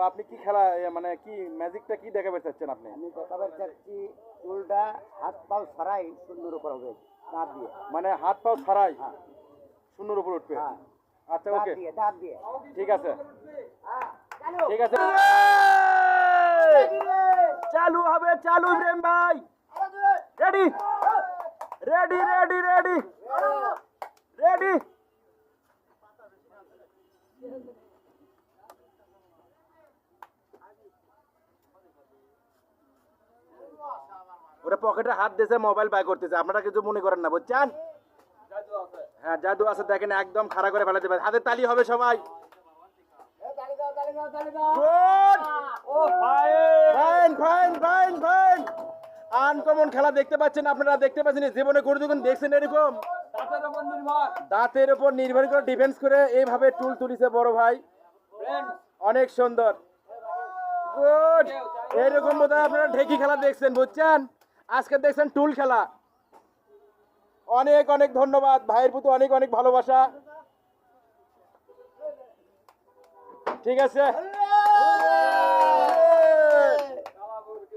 আপনি কি খেলা এ, মানে কি ম্যাজিকটা কি দেখাতে চাচ্ছেন আপনি আমি দেখাবার চাচ্ছি চুলটা হাত পাও ছাড়াই সুন্দর উপর হবে দাঁত দিয়ে মানে হাত পাও ছাড়াই হ্যাঁ শূন্যর উপর উঠবে হ্যাঁ আচ্ছা দাঁত ওকে দিয়ে দাঁত দিয়ে ঠিক আছে ঠিক আছে চালু হবে চালু ইব্রাহিম ভাই ready ready ready ready ready ওরা পকেটে হাত দিয়েছে মোবাইল বাই করতেছে। আপনারা কিছু মনে করেন না বুঝছেন? হ্যাঁ জাদু আছে দেখেন একদম খাড়া করে ফেলে দেবে হাতে তালি হবে সবাই। Good fine fine fine fine uncommon খেলা দেখতে পাচ্ছেন আপনারা দেখতে পাচ্ছেন জীবনে করে যখন দেখছেন এরকম? দাঁতের উপর নির্ভর। করে ডিফেন্স করে এইভাবে টুল তুলিছে বড় ভাই। অনেক সুন্দর। গুড এইরকম বোধ আপনারা ঢেকি খেলা দেখছেন বুঝছেন? আজকে দেখছেন টুল খেলা। অনেক অনেক ধন্যবাদ। ভাইয়ের প্রতি অনেক অনেক ভালোবাসা। ঠিক আছে?